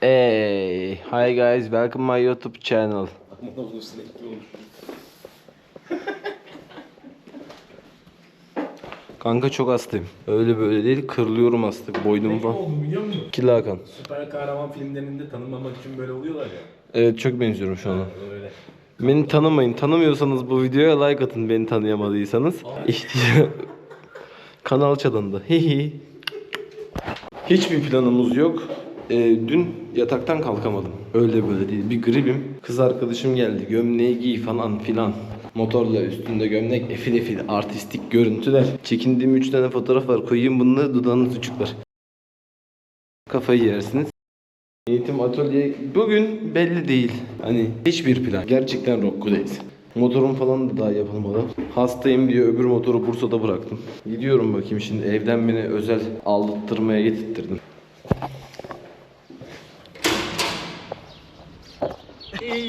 Hey, hi guys, welcome my YouTube channel. Kanka çok hastayım. Öyle böyle değil, kırılıyorum hasta. Boynum falan. oldu biliyor musun? Killa Hakan. Süper kahraman filmlerinde tanınmamak için böyle oluyorlar ya. Evet çok benziyorum şu an. Öyle. Beni tanımayın. Tanımıyorsanız bu videoya like atın beni tanıyamadıysanız. İşte kanal çalındı. Hihi. Hiçbir planımız yok. Ee, dün yataktan kalkamadım. Öyle böyle değil. Bir gribim. Kız arkadaşım geldi. Gömleği giy falan filan. Motorla üstünde gömlek efil efil artistik görüntüler. Çekindiğim 3 tane fotoğraf var. Koyayım bunları dudağınız uçuklar. Kafayı yersiniz. Eğitim atölye bugün belli değil. Hani hiçbir plan. Gerçekten Rokku'dayız. Motorum falan da daha yapılmadı. Hastayım diye öbür motoru Bursa'da bıraktım. Gidiyorum bakayım şimdi evden beni özel aldırtmaya getirttirdim.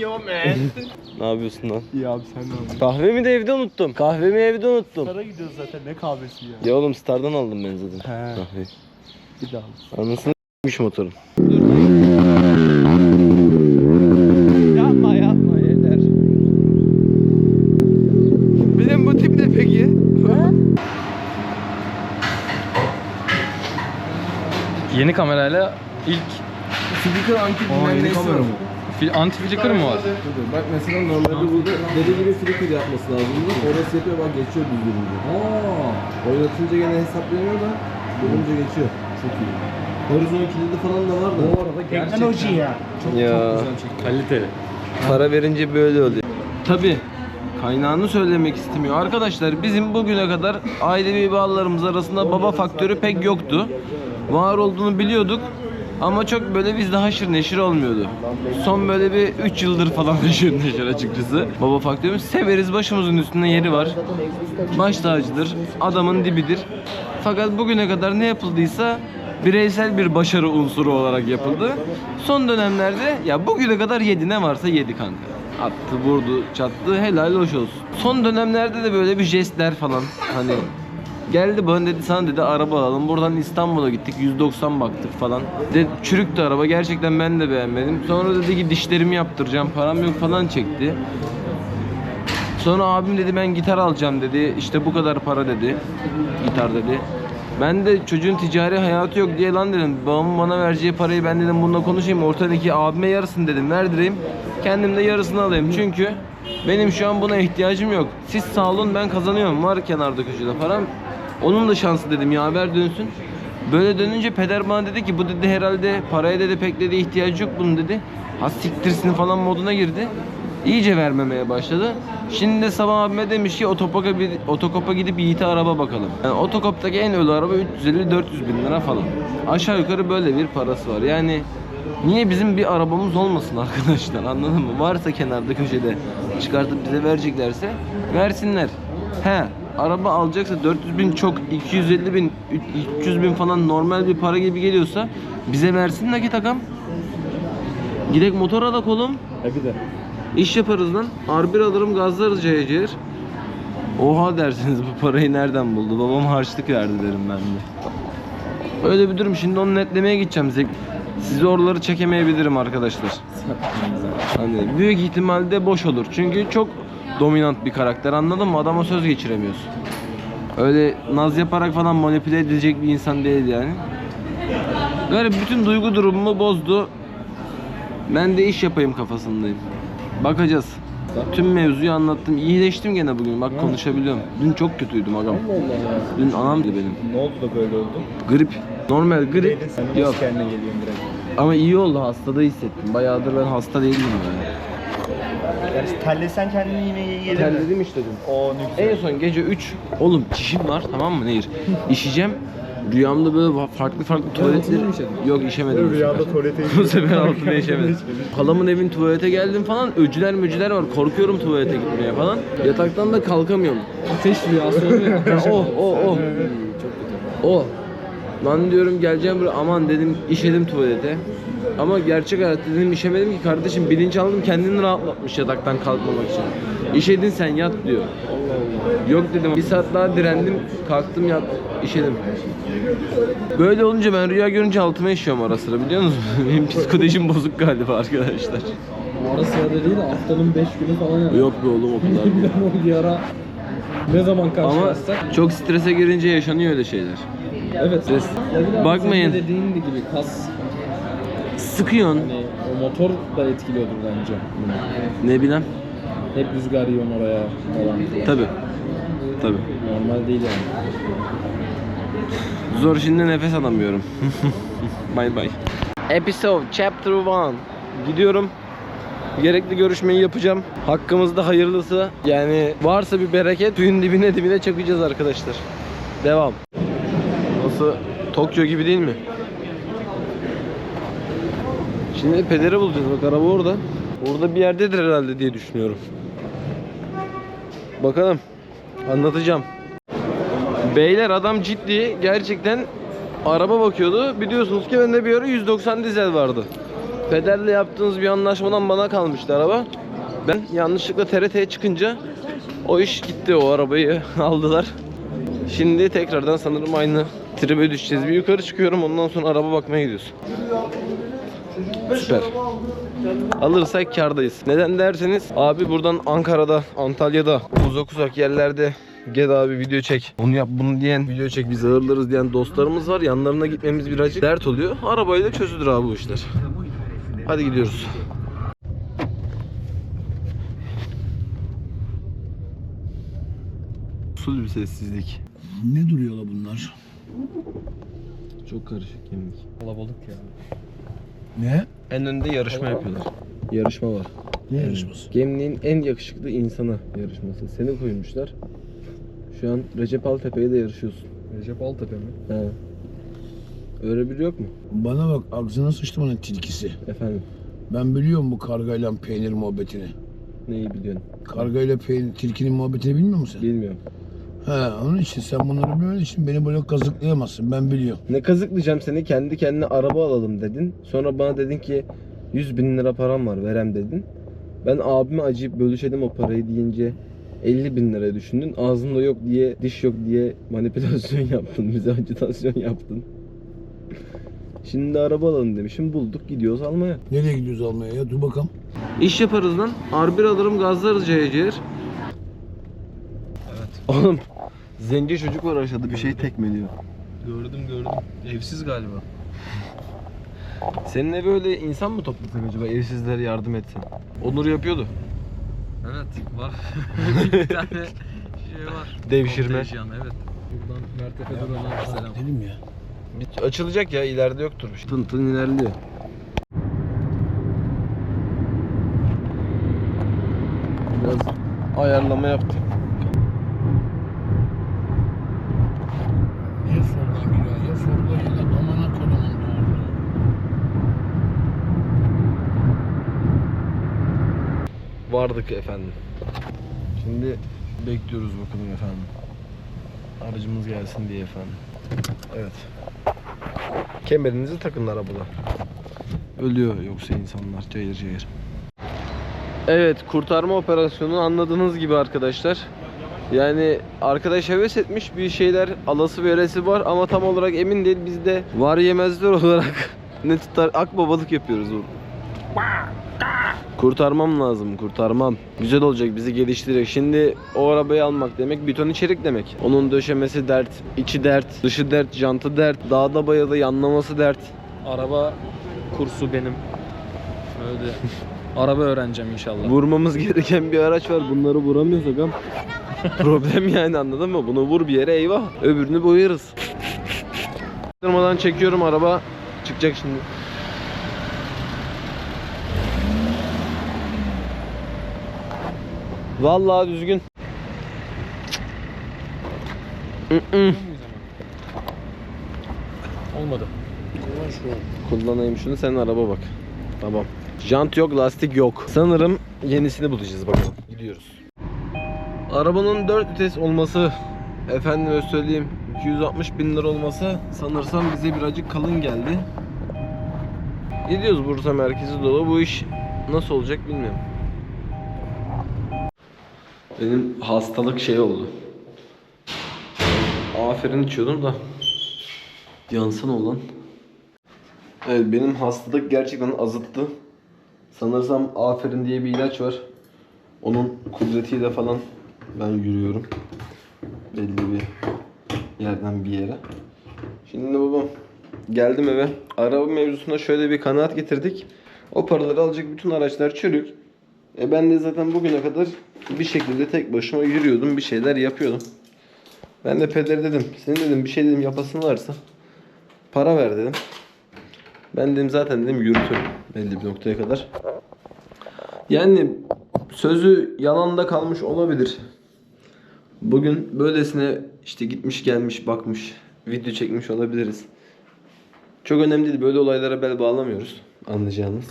Ne yapıyorsun lan? İyi abi sen ne yapıyorsun? Kahvemi de evde unuttum. Kahvemi evde unuttum. Para gidiyoruz zaten ne kahvesi ya. Ya oğlum Star'dan aldım ben zaten. He. Kahveyi. Bir daha. Anasını s**miş motorun. Yapma yapma yeter. Benim bu tip ne peki? Yeni kamerayla ilk Aa yeni kamera mı? Fil, anti flicker mı var? Bak mesela normalde burada deli gibi flicker yapması lazımdı. Orası yapıyor bak geçiyor düzgünce. Aa. Oynatınca gene hesaplanıyor da bulunca geçiyor. Çok iyi. Horizon kilidi falan da var da. Bu arada Teknoloji ya. Ya Kaliteli. para verince böyle oluyor. Tabi kaynağını söylemek istemiyor. Arkadaşlar bizim bugüne kadar ailevi bağlarımız arasında baba faktörü pek yoktu. Var olduğunu biliyorduk. Ama çok böyle bizde haşır neşir olmuyordu. Son böyle bir 3 yıldır falan haşır neşir açıkçası. Baba faktörümüz severiz başımızın üstünde yeri var. Baş tacıdır, adamın dibidir. Fakat bugüne kadar ne yapıldıysa bireysel bir başarı unsuru olarak yapıldı. Son dönemlerde ya bugüne kadar yedi ne varsa yedi kanka. Attı, vurdu, çattı, helal hoş olsun. Son dönemlerde de böyle bir jestler falan hani Geldi bana dedi sana dedi araba alalım. Buradan İstanbul'a gittik. 190 baktık falan. De, çürüktü araba. Gerçekten ben de beğenmedim. Sonra dedi ki dişlerimi yaptıracağım. Param yok falan çekti. Sonra abim dedi ben gitar alacağım dedi. İşte bu kadar para dedi. Gitar dedi. Ben de çocuğun ticari hayatı yok diye lan dedim. Babamın bana vereceği parayı ben dedim bununla konuşayım. Ortadaki abime yarısını dedim verdireyim. Kendim de yarısını alayım. Çünkü benim şu an buna ihtiyacım yok. Siz sağ olun ben kazanıyorum. Var kenarda köşede param. Onun da şansı dedim yaver dönsün. Böyle dönünce peder bana dedi ki bu dedi herhalde paraya dedi pek dedi ihtiyacı yok bunun dedi. Ha siktirsin falan moduna girdi. İyice vermemeye başladı. Şimdi de sabah abime demiş ki otokopa, otokopa gidip Yiğit'e araba bakalım. Yani otokoptaki en ölü araba 350-400 bin lira falan. Aşağı yukarı böyle bir parası var. Yani niye bizim bir arabamız olmasın arkadaşlar anladın mı? Varsa kenarda köşede çıkartıp bize vereceklerse versinler. He araba alacaksa 400 bin çok 250 bin 300 bin falan normal bir para gibi geliyorsa bize versin nakit akam. Gidek motor alak oğlum. E bir de. İş yaparız lan. R1 alırım gazlarız cayır. Oha dersiniz bu parayı nereden buldu? Babam harçlık verdi derim ben de. Öyle bir durum. Şimdi onu netlemeye gideceğim. Zek- Sizi oraları çekemeyebilirim arkadaşlar. Hani büyük ihtimalle boş olur. Çünkü çok dominant bir karakter anladın mı? Adama söz geçiremiyorsun. Öyle naz yaparak falan manipüle edilecek bir insan değil yani. Böyle bütün duygu durumumu bozdu. Ben de iş yapayım kafasındayım. Bakacağız. Tüm mevzuyu anlattım. İyileştim gene bugün. Bak konuşabiliyorum. Dün çok kötüydüm agam. Dün anam benim. Ne oldu da böyle oldu? Grip. Normal grip. Sen Yok. kendine geliyorsun direkt? Ama iyi oldu. Hastada hissettim. Bayağıdır ben hasta değildim yani. Yani terlesen kendine yine iyi gelir? Terledim işte dün. O ne güzel. En son gece 3. Oğlum çişim var tamam mı Nehir? İşeceğim. Rüyamda böyle farklı farklı tuvaletler... Yok işemedim. bu Rüyada sefer. tuvalete Bu sefer altına işemedim. Halamın evin tuvalete geldim falan. Öcüler möcüler var. Korkuyorum tuvalete gitmeye falan. Yataktan da kalkamıyorum. Ateş rüyası oluyor. oh oh oh. Oh. Lan diyorum geleceğim buraya aman dedim işedim tuvalete. Ama gerçek hayatta dedim işemedim ki kardeşim bilinç aldım kendini rahatlatmış yataktan kalkmamak için. İşedin sen yat diyor. Yok dedim. Bir saat daha direndim. Kalktım yat işedim. Böyle olunca ben rüya görünce altıma işiyorum ara sıra biliyor musunuz? Benim psikolojim bozuk galiba arkadaşlar. Ara sıra değil de haftanın 5 günü falan yani. Yok be oğlum o kadar. bir ara ne zaman Ama karşılaşsak. çok strese girince yaşanıyor öyle şeyler. Evet. De Bakmayın. senin Dediğin gibi kas Sıkıyorsun. hani o motor da etkiliyordur bence. bunu. Ne bileyim. Hep rüzgar yiyorsun oraya falan. Tabi. Tabi. Normal değil yani. Zor şimdi nefes alamıyorum. bye bye. Episode Chapter 1. Gidiyorum. Gerekli görüşmeyi yapacağım. Hakkımızda hayırlısı. Yani varsa bir bereket suyun dibine dibine çakacağız arkadaşlar. Devam. Nasıl? Tokyo gibi değil mi? Şimdi pederi bulacağız. Bak araba orada. Orada bir yerdedir herhalde diye düşünüyorum. Bakalım. Anlatacağım. Beyler adam ciddi gerçekten araba bakıyordu. Biliyorsunuz ki bende bir ara 190 dizel vardı. Pederle yaptığınız bir anlaşmadan bana kalmıştı araba. Ben yanlışlıkla TRT'ye çıkınca o iş gitti o arabayı aldılar. Şimdi tekrardan sanırım aynı tribe düşeceğiz. Bir yukarı çıkıyorum ondan sonra araba bakmaya gidiyoruz. Süper. Alırsak kardayız. Neden derseniz abi buradan Ankara'da, Antalya'da uzak uzak yerlerde Gel abi video çek. Onu yap bunu diyen, video çek biz ağırlarız diyen dostlarımız var. Yanlarına gitmemiz birazcık dert oluyor. Arabayla çözülür abi bu işler. Hadi gidiyoruz. Usul bir sessizlik. Ne duruyorlar bunlar? Çok karışık yemek. Kalabalık ya. Ne? En önde yarışma yapıyorlar. Yarışma var. Ne yarışması? Gemliğin en yakışıklı insanı yarışması. Seni koymuşlar. Şu an Recep Altepe'ye de yarışıyorsun. Recep Altepe mi? He. Öyle biri yok mu? Bana bak ağzına sıçtı bana tilkisi. Efendim. Ben biliyorum bu kargayla peynir muhabbetini. Neyi biliyorsun? Kargayla peynir, tilkinin muhabbetini bilmiyor musun sen? Bilmiyorum. He onun için sen bunları bilmediğin için beni böyle kazıklayamazsın ben biliyorum. Ne kazıklayacağım seni kendi kendine araba alalım dedin. Sonra bana dedin ki 100 bin lira param var verem dedin. Ben abime acıyıp bölüşelim o parayı deyince 50 bin lira düşündün. Ağzında yok diye, diş yok diye manipülasyon yaptın. Bize acitasyon yaptın. Şimdi de araba alalım demişim. Bulduk gidiyoruz almaya. Nereye gidiyoruz almaya ya dur bakalım. İş yaparız lan. R1 alırım gazlarız cayır cayır. Evet. Oğlum zenci çocuk var aşağıda bir şey tekmeliyor. Gördüm gördüm. Evsiz galiba. Seninle böyle insan mı toplasak acaba evsizlere yardım etsen? Onur yapıyordu. Evet var. bir tane şey var. Devşirme. Kontenjan, evet. Buradan Mertefe Duran'a selam. Dedim ya. Bir açılacak ya ileride yoktur bir şey. Tın tın ilerliyor. Biraz ayarlama yaptık. Vardık efendim. Şimdi bekliyoruz bakalım efendim. Aracımız gelsin diye efendim. Evet. Kemerinizi takın arabada. Ölüyor yoksa insanlar cayır cayır. Evet kurtarma operasyonu anladığınız gibi arkadaşlar. Yani arkadaş heves etmiş bir şeyler alası veresi var ama tam olarak emin değil biz de var yemezler olarak ne tutar akbabalık yapıyoruz burada. Kurtarmam lazım, kurtarmam. Güzel olacak, bizi geliştirecek. Şimdi o arabayı almak demek bir ton içerik demek. Onun döşemesi dert, içi dert, dışı dert, jantı dert, dağda bayada yanlaması dert. Araba kursu benim. Öyle. Araba öğreneceğim inşallah. Vurmamız gereken bir araç var. Bunları vuramıyorsak am. Problem yani anladın mı? Bunu vur bir yere eyvah. Öbürünü boyarız. Durmadan çekiyorum araba. Çıkacak şimdi. Vallahi düzgün. Olmadı. Kullanayım şunu sen araba bak. Tamam. Jant yok, lastik yok. Sanırım yenisini bulacağız bakalım. Gidiyoruz. Arabanın 4 vites olması, efendime söyleyeyim 260 bin lira olması sanırsam bize birazcık kalın geldi. Gidiyoruz Bursa merkezi dolu. Bu iş nasıl olacak bilmiyorum. Benim hastalık şey oldu. Aferin içiyordum da. Yansın olan. Evet benim hastalık gerçekten azıttı. Sanırsam aferin diye bir ilaç var. Onun kudretiyle falan ben yürüyorum. Belli bir yerden bir yere. Şimdi babam geldim eve. Araba mevzusunda şöyle bir kanaat getirdik. O paraları alacak bütün araçlar çürük. E ben de zaten bugüne kadar bir şekilde tek başıma yürüyordum, bir şeyler yapıyordum. Ben de pedere dedim, senin dedim bir şey dedim yapasın varsa para ver dedim. Ben dedim zaten dedim yürütürüm belli bir noktaya kadar. Yani sözü yalanda kalmış olabilir. Bugün böylesine işte gitmiş gelmiş bakmış video çekmiş olabiliriz. Çok önemli değil böyle olaylara bel bağlamıyoruz anlayacağınız.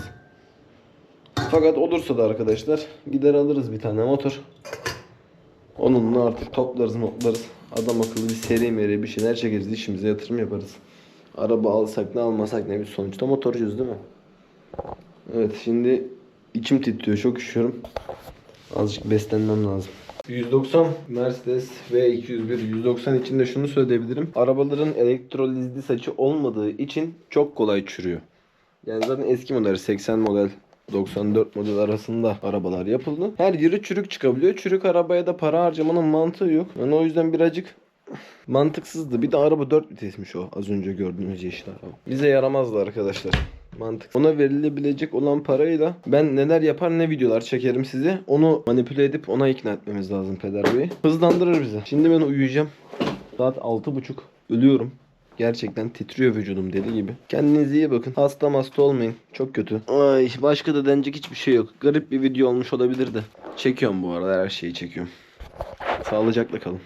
Fakat olursa da arkadaşlar gider alırız bir tane motor. Onunla artık toplarız motlarız. Adam akıllı bir seri meri bir şeyler çekeriz işimize yatırım yaparız. Araba alsak ne almasak ne biz sonuçta motorcuyuz değil mi? Evet şimdi içim titriyor çok üşüyorum. Azıcık beslenmem lazım. 190 Mercedes V201 190 için de şunu söyleyebilirim. Arabaların elektrolizli saçı olmadığı için çok kolay çürüyor. Yani zaten eski model 80 model 94 model arasında arabalar yapıldı. Her yeri çürük çıkabiliyor. Çürük arabaya da para harcamanın mantığı yok. Yani o yüzden birazcık mantıksızdı. Bir de araba 4 vitesmiş o az önce gördüğünüz yeşil araba. Bize yaramazdı arkadaşlar. Mantık. Ona verilebilecek olan parayla ben neler yapar ne videolar çekerim size. Onu manipüle edip ona ikna etmemiz lazım Peder Bey. Hızlandırır bizi. Şimdi ben uyuyacağım. Saat 6.30. Ölüyorum. Gerçekten titriyor vücudum deli gibi. Kendinize iyi bakın. Hasta hasta olmayın. Çok kötü. Ay başka da denecek hiçbir şey yok. Garip bir video olmuş olabilir de. Çekiyorum bu arada her şeyi çekiyorum. Sağlıcakla kalın.